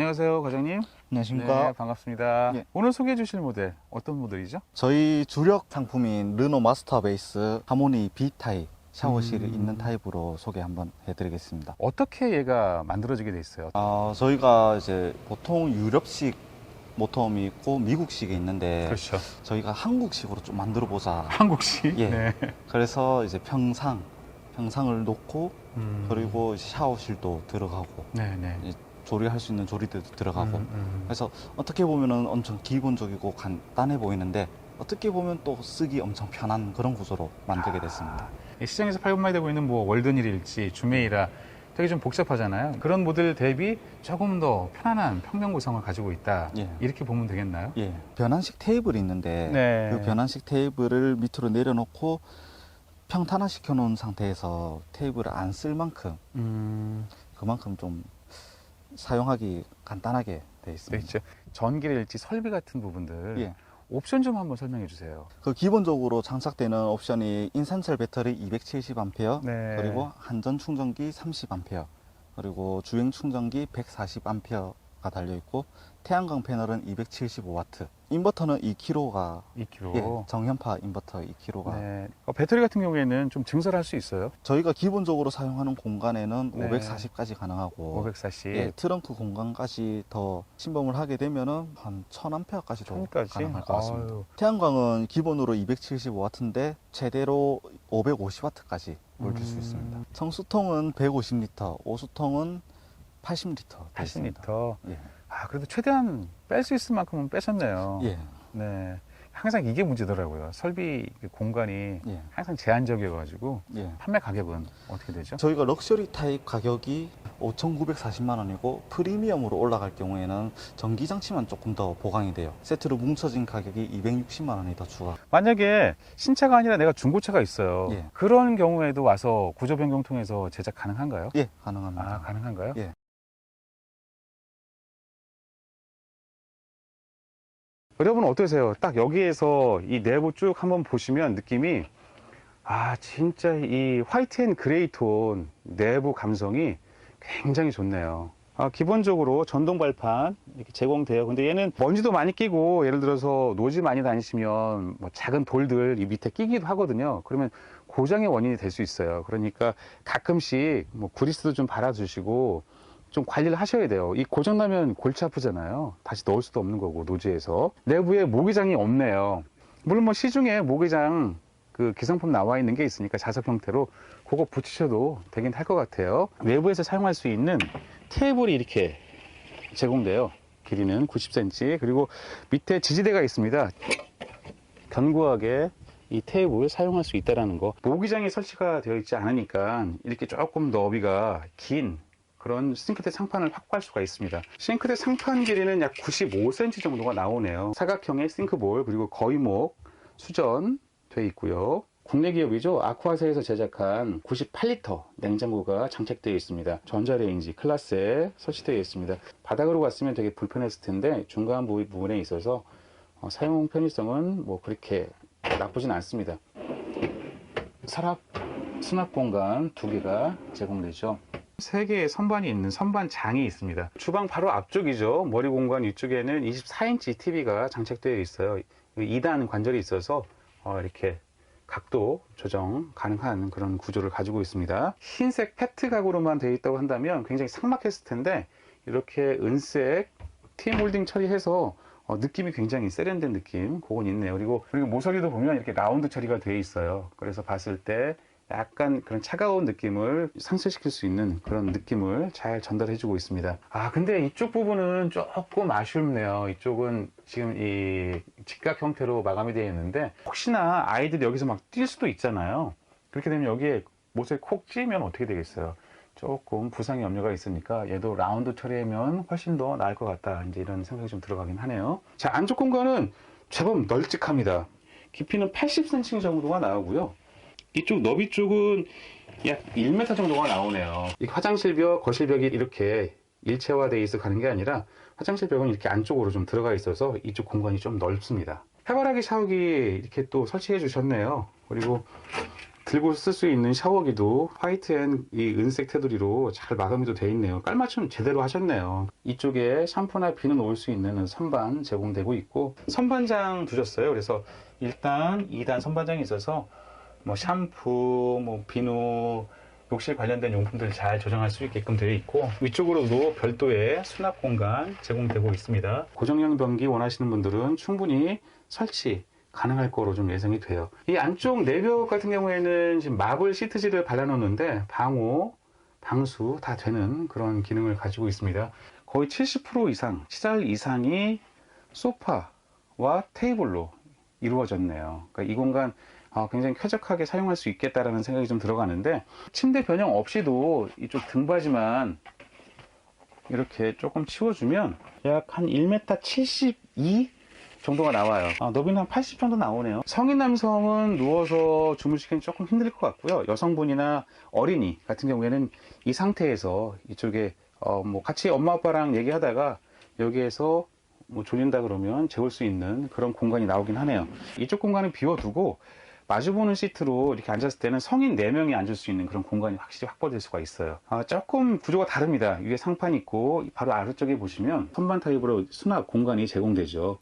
안녕하세요, 과장님. 안녕하십니까. 네, 반갑습니다. 예. 오늘 소개해 주실 모델 어떤 모델이죠? 저희 주력 상품인 르노 마스터 베이스 하모니 B 타입 샤워실이 음. 있는 타입으로 소개 한번 해드리겠습니다. 어떻게 얘가 만들어지게 돼 있어요? 아, 저희가 이제 보통 유럽식 모터홈이 있고 미국식이 있는데 그렇죠. 저희가 한국식으로 좀 만들어 보자. 한국식. 예. 네. 그래서 이제 평상, 평상을 놓고 음. 그리고 샤워실도 들어가고 네, 네. 조리할 수 있는 조리대도 들어가고 음, 음. 그래서 어떻게 보면은 엄청 기본적이고 간단해 보이는데 어떻게 보면 또 쓰기 엄청 편한 그런 구조로 만들게 됐습니다. 이 시장에서 팔고 많이 되고 있는 뭐 월든일일지 주메이라 되게 좀 복잡하잖아요. 그런 모델 대비 조금 더 편안한 평면 구성을 가지고 있다. 예. 이렇게 보면 되겠나요? 예. 변환식 테이블이 있는데 네. 그 변환식 테이블을 밑으로 내려놓고 평탄화 시켜 놓은 상태에서 테이블을 안 쓸 만큼 음, 그만큼 좀 사용하기 간단하게 돼 네, 있습니다. 있죠. 전기일지 설비 같은 부분들 예. 옵션 좀 한번 설명해 주세요. 그 기본적으로 장착되는 옵션이 인산철 배터리 270A 네. 그리고 한전 충전기 30A 그리고 주행 충전기 140A 가 달려 있고 태양광 패널은 275W 인버터는 2kg가 2kg. 예, 정현파 인버터 2kg가 네. 어, 배터리 같은 경우에는 좀 증설할 수 있어요. 저희가 기본적으로 사용하는 공간에는 네. 540까지 가능하고 540. 예, 트렁크 공간까지 더 침범을 하게 되면은 한 1000A까지도 천까지. 가능할 것 같습니다. 아유. 태양광은 기본으로 275W인데 최대로 550W까지 올릴 수 음. 있습니다. 청수통은 150L, 오수통은 80L. 80리터. 예. 아, 그래도 최대한 뺄 수 있을 만큼은 빼셨네요. 예. 네. 항상 이게 문제더라고요. 설비 그 공간이 예. 항상 제한적이어가지고 예. 판매 가격은 어떻게 되죠? 저희가 럭셔리 타입 가격이 5,940만 원이고 프리미엄으로 올라갈 경우에는 전기 장치만 조금 더 보강이 돼요. 세트로 뭉쳐진 가격이 260만 원이 더 추가. 만약에 신차가 아니라 내가 중고차가 있어요. 예. 그런 경우에도 와서 구조 변경 통해서 제작 가능한가요? 예, 가능합니다. 아, 가능한가요? 예. 여러분 어떠세요? 딱 여기에서 이 내부 쭉 한번 보시면 느낌이 아 진짜 이 화이트 앤 그레이 톤 내부 감성이 굉장히 좋네요. 아, 기본적으로 전동 발판 이렇게 제공돼요. 근데 얘는 먼지도 많이 끼고 예를 들어서 노지 많이 다니시면 뭐 작은 돌들 이 밑에 끼기도 하거든요. 그러면 고장의 원인이 될 수 있어요. 그러니까 가끔씩 뭐 구리스도 좀 발라주시고 좀 관리를 하셔야 돼요. 이 고장나면 골치 아프잖아요. 다시 넣을 수도 없는 거고, 노지에서. 내부에 모기장이 없네요. 물론 뭐 시중에 모기장 그 기성품 나와 있는 게 있으니까 자석 형태로 그거 붙이셔도 되긴 할 것 같아요. 외부에서 사용할 수 있는 테이블이 이렇게 제공돼요. 길이는 90cm. 그리고 밑에 지지대가 있습니다. 견고하게 이 테이블 사용할 수 있다는 거. 모기장이 설치가 되어 있지 않으니까 이렇게 조금 너비가 긴 그런 싱크대 상판을 확보할 수가 있습니다. 싱크대 상판 길이는 약 95cm 정도가 나오네요. 사각형의 싱크볼 그리고 거위목 수전 돼 있고요. 국내 기업이죠. 아쿠아사에서 제작한 98리터 냉장고가 장착되어 있습니다. 전자레인지 클라스에 설치되어 있습니다. 바닥으로 갔으면 되게 불편했을 텐데 중간 부분에 있어서 어, 사용 편의성은 뭐 그렇게 나쁘진 않습니다. 서랍 수납 공간 두 개가 제공되죠. 세 개의 선반이 있는 선반장이 있습니다. 주방 바로 앞쪽이죠. 머리 공간 이쪽에는 24인치 TV가 장착되어 있어요. 2단 관절이 있어서 어, 이렇게 각도 조정 가능한 그런 구조를 가지고 있습니다. 흰색 페트 가구로만 되어 있다고 한다면 굉장히 삭막했을 텐데 이렇게 은색 티 몰딩 처리해서 어, 느낌이 굉장히 세련된 느낌 그건 있네요. 그리고 그리고 모서리도 보면 이렇게 라운드 처리가 되어 있어요. 그래서 봤을 때 약간 그런 차가운 느낌을 상쇄시킬 수 있는 그런 느낌을 잘 전달해 주고 있습니다. 아, 근데 이쪽 부분은 조금 아쉽네요. 이쪽은 지금 이 직각 형태로 마감이 되어 있는데 혹시나 아이들이 여기서 막 뛸 수도 있잖아요. 그렇게 되면 여기에 못을 콕 찌면 어떻게 되겠어요? 조금 부상의 염려가 있으니까 얘도 라운드 처리하면 훨씬 더 나을 것 같다. 이제 이런 생각이 좀 들어가긴 하네요. 자, 안쪽 공간은 제법 널찍합니다. 깊이는 80cm 정도가 나오고요. 이쪽 너비 쪽은 약 1m 정도가 나오네요. 이 화장실 벽, 거실 벽이 이렇게 일체화되어 있어 가는 게 아니라 화장실 벽은 이렇게 안쪽으로 좀 들어가 있어서 이쪽 공간이 좀 넓습니다. 해바라기 샤워기 이렇게 또 설치해 주셨네요. 그리고 들고 쓸 수 있는 샤워기도 화이트 앤 이 은색 테두리로 잘 마감이 돼 있네요. 깔맞춤 제대로 하셨네요. 이쪽에 샴푸나 비누 놓을 수 있는 선반 제공되고 있고 선반장 두셨어요. 그래서 1단, 2단 선반장이 있어서 뭐 샴푸, 뭐 비누, 욕실 관련된 용품들 잘 조정할 수 있게끔 되어 있고 위쪽으로도 별도의 수납 공간 제공되고 있습니다. 고정형 변기 원하시는 분들은 충분히 설치 가능할 거로 좀 예상이 돼요. 이 안쪽 내벽 같은 경우에는 지금 마블 시트지를 발라놓는데 방호, 방수 다 되는 그런 기능을 가지고 있습니다. 거의 70% 이상, 시설 이상이 소파와 테이블로 이루어졌네요. 그러니까 이 공간 아, 굉장히 쾌적하게 사용할 수 있겠다라는 생각이 좀 들어가는데 침대 변형 없이도 이쪽 등받이만 이렇게 조금 치워주면 약 한 1m 72 정도가 나와요. 아, 너비는 한 80 정도 나오네요. 성인 남성은 누워서 주무시기는 조금 힘들 것 같고요. 여성분이나 어린이 같은 경우에는 이 상태에서 이쪽에 어, 뭐 같이 엄마 아빠랑 얘기하다가 여기에서 뭐 졸린다 그러면 재울 수 있는 그런 공간이 나오긴 하네요. 이쪽 공간은 비워두고 마주보는 시트로 이렇게 앉았을 때는 성인 4명이 앉을 수 있는 그런 공간이 확실히 확보될 수가 있어요. 아, 조금 구조가 다릅니다. 위에 상판 있고 바로 아래쪽에 보시면 선반 타입으로 수납 공간이 제공되죠.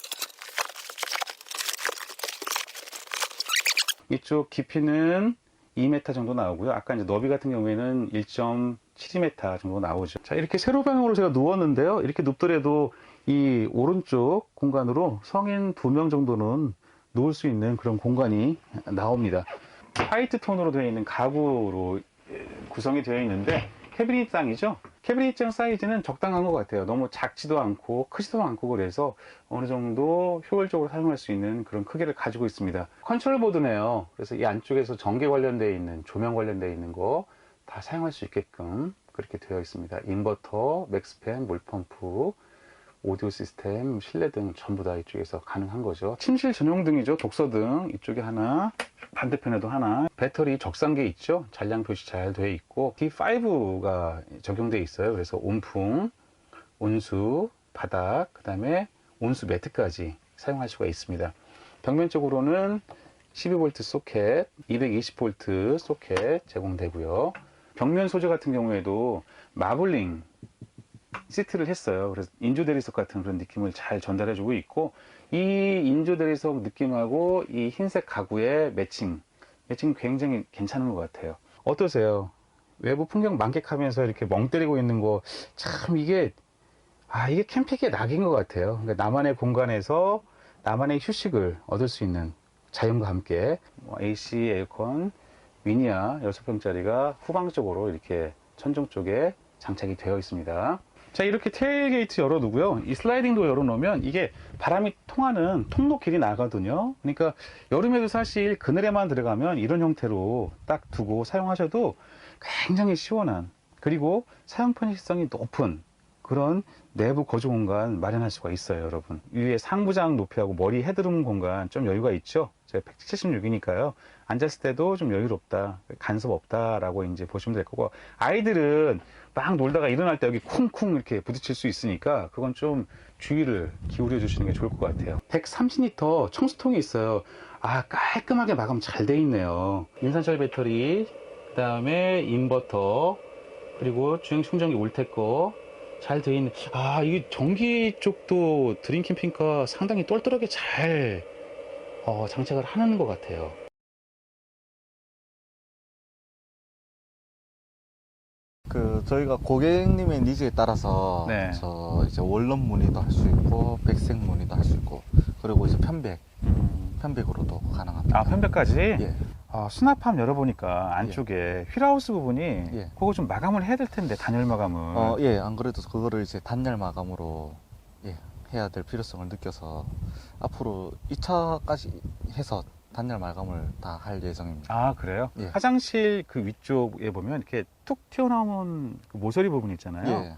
이쪽 깊이는 2m 정도 나오고요. 아까 이제 너비 같은 경우에는 1.72m 정도 나오죠. 자, 이렇게 세로 방향으로 제가 누웠는데요. 이렇게 눕더라도 이 오른쪽 공간으로 성인 2명 정도는 놓을 수 있는 그런 공간이 나옵니다. 화이트 톤으로 되어 있는 가구로 예, 구성이 되어 있는데 캐비닛장이죠. 캐비닛장 사이즈는 적당한 것 같아요. 너무 작지도 않고 크지도 않고 그래서 어느 정도 효율적으로 사용할 수 있는 그런 크기를 가지고 있습니다. 컨트롤 보드네요. 그래서 이 안쪽에서 전기 관련되어 있는 조명 관련되어 있는 거 다 사용할 수 있게끔 그렇게 되어 있습니다. 인버터, 맥스팬, 물펌프, 오디오 시스템, 실내 등 전부 다 이쪽에서 가능한 거죠. 침실 전용 등이죠. 독서등 이쪽에 하나, 반대편에도 하나. 배터리 적상계 있죠. 잔량 표시 잘 되어 있고 D5가 적용되어 있어요. 그래서 온풍, 온수, 바닥, 그다음에 온수 매트까지 사용할 수가 있습니다. 벽면 쪽으로는 12V 소켓, 220V 소켓 제공되고요. 벽면 소재 같은 경우에도 마블링 시트를 했어요. 그래서 인조 대리석 같은 그런 느낌을 잘 전달해주고 있고 이 인조 대리석 느낌하고 이 흰색 가구의 매칭, 매칭 굉장히 괜찮은 것 같아요. 어떠세요? 외부 풍경 만끽하면서 이렇게 멍 때리고 있는 거 참 이게 아 이게 캠핑의 낙인 것 같아요. 그러니까 나만의 공간에서 나만의 휴식을 얻을 수 있는 자연과 함께 뭐 AC, 에어컨, 미니아 6평짜리가 후방 쪽으로 이렇게 천정 쪽에 장착이 되어 있습니다. 자, 이렇게 테일게이트 열어두고요. 이 슬라이딩도 열어놓으면 이게 바람이 통하는 통로 길이 나거든요. 그러니까 여름에도 사실 그늘에만 들어가면 이런 형태로 딱 두고 사용하셔도 굉장히 시원한 그리고 사용 편의성이 높은 그런 내부 거주 공간 마련할 수가 있어요, 여러분. 위에 상부장 높이하고 머리 헤드룸 공간 좀 여유가 있죠? 제가 176이니까요. 앉았을 때도 좀 여유롭다, 간섭 없다 라고 이제 보시면 될 거고, 아이들은 막 놀다가 일어날 때 여기 쿵쿵 이렇게 부딪힐 수 있으니까 그건 좀 주의를 기울여 주시는 게 좋을 것 같아요. 130리터 청수통이 있어요. 아, 깔끔하게 마감 잘 돼 있네요. 인산철 배터리, 그 다음에 인버터, 그리고 주행 충전기 올테 거, 잘 돼 있는. 아, 이 전기 쪽도 드림 캠핑카 상당히 똘똘하게 잘 어, 장착을 하는 것 같아요. 그 저희가 고객님의 니즈에 따라서 네. 저 이제 원룸 무늬도 할 수 있고 백색 무늬도 할 수 있고 그리고 이제 편백 편백으로도 가능합니다. 아, 편백까지? 예. 아, 수납함 열어보니까 안쪽에 휠하우스 부분이 예. 그거 좀 마감을 해야 될 텐데, 단열 마감을. 어, 예, 안 그래도 그거를 이제 단열 마감으로 예, 해야 될 필요성을 느껴서 앞으로 2차까지 해서 단열 마감을 다 할 예정입니다. 아, 그래요? 예. 화장실 그 위쪽에 보면 이렇게 툭 튀어나온 그 모서리 부분 있잖아요. 예,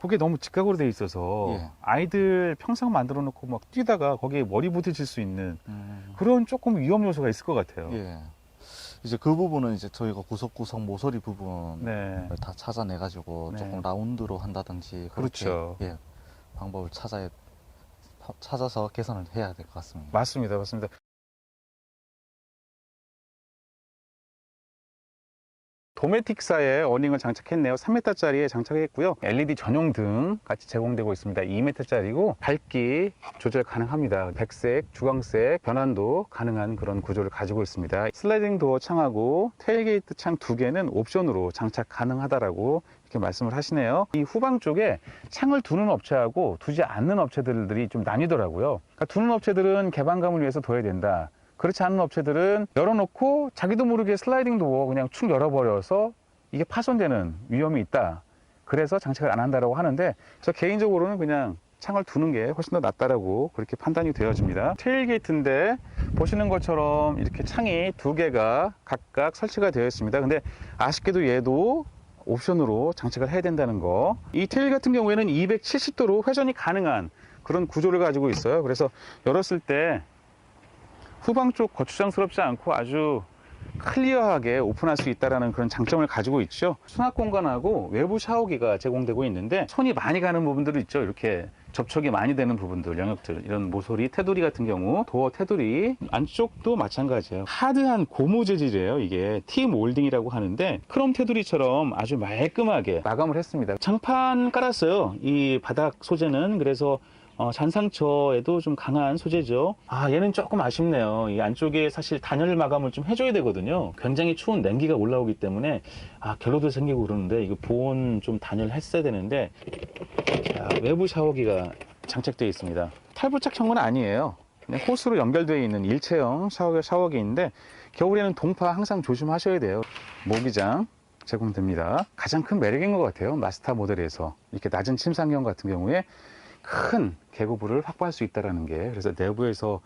그게 너무 직각으로 돼 있어서 예. 아이들 평상 만들어 놓고 막 뛰다가 거기에 머리 부딪힐 수 있는 음, 그런 조금 위험 요소가 있을 것 같아요. 예. 이제 그 부분은 이제 저희가 구석구석 모서리 부분을 네. 다 찾아내 가지고 네. 조금 라운드로 한다든지 그렇게, 그렇죠. 예, 방법을 찾아야 찾아서 개선을 해야 될 것 같습니다. 맞습니다. 맞습니다. 도메틱사의 어닝을 장착했네요. 3m짜리에 장착했고요. LED 전용 등 같이 제공되고 있습니다. 2m짜리고 밝기 조절 가능합니다. 백색, 주광색 변환도 가능한 그런 구조를 가지고 있습니다. 슬라이딩 도어 창하고 테일게이트 창 두 개는 옵션으로 장착 가능하다라고 이렇게 말씀을 하시네요. 이 후방 쪽에 창을 두는 업체하고 두지 않는 업체들이 좀 나뉘더라고요. 그러니까 두는 업체들은 개방감을 위해서 둬야 된다. 그렇지 않은 업체들은 열어놓고 자기도 모르게 슬라이딩 도어 그냥 축 열어버려서 이게 파손되는 위험이 있다. 그래서 장착을 안 한다라고 하는데 저 개인적으로는 그냥 창을 두는 게 훨씬 더 낫다라고 그렇게 판단이 되어집니다. 테일게이트인데 보시는 것처럼 이렇게 창이 두 개가 각각 설치가 되어 있습니다. 근데 아쉽게도 얘도 옵션으로 장착을 해야 된다는 거. 이 테일 같은 경우에는 270도로 회전이 가능한 그런 구조를 가지고 있어요. 그래서 열었을 때 후방 쪽 거추장스럽지 않고 아주 클리어하게 오픈할 수 있다는 그런 장점을 가지고 있죠. 수납 공간하고 외부 샤워기가 제공되고 있는데 손이 많이 가는 부분들이 있죠. 이렇게 접촉이 많이 되는 부분들, 영역들, 이런 모서리, 테두리 같은 경우, 도어 테두리, 안쪽도 마찬가지예요. 하드한 고무 재질이에요. 이게 T 몰딩이라고 하는데 크롬 테두리처럼 아주 말끔하게 마감을 했습니다. 장판 깔았어요. 이 바닥 소재는 그래서 어, 잔상처에도 좀 강한 소재죠. 아, 얘는 조금 아쉽네요. 이 안쪽에 사실 단열 마감을 좀 해줘야 되거든요. 굉장히 추운 냉기가 올라오기 때문에, 아, 결로도 생기고 그러는데, 이거 보온 좀 단열 했어야 되는데, 자, 외부 샤워기가 장착되어 있습니다. 탈부착형은 아니에요. 그냥 호스로 연결되어 있는 일체형 샤워, 샤워기인데, 겨울에는 동파 항상 조심하셔야 돼요. 모기장 제공됩니다. 가장 큰 매력인 것 같아요. 마스터 모델에서. 이렇게 낮은 침상형 같은 경우에 큰 개구부를 확보할 수 있다는 게 그래서 내부에서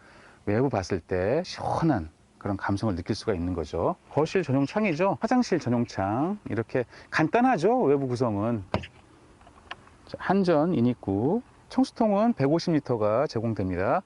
외부 봤을 때 시원한 그런 감성을 느낄 수가 있는 거죠. 거실 전용 창이죠. 화장실 전용 창 이렇게 간단하죠. 외부 구성은 자, 한전 인입구 청수통은 150리터가 제공됩니다.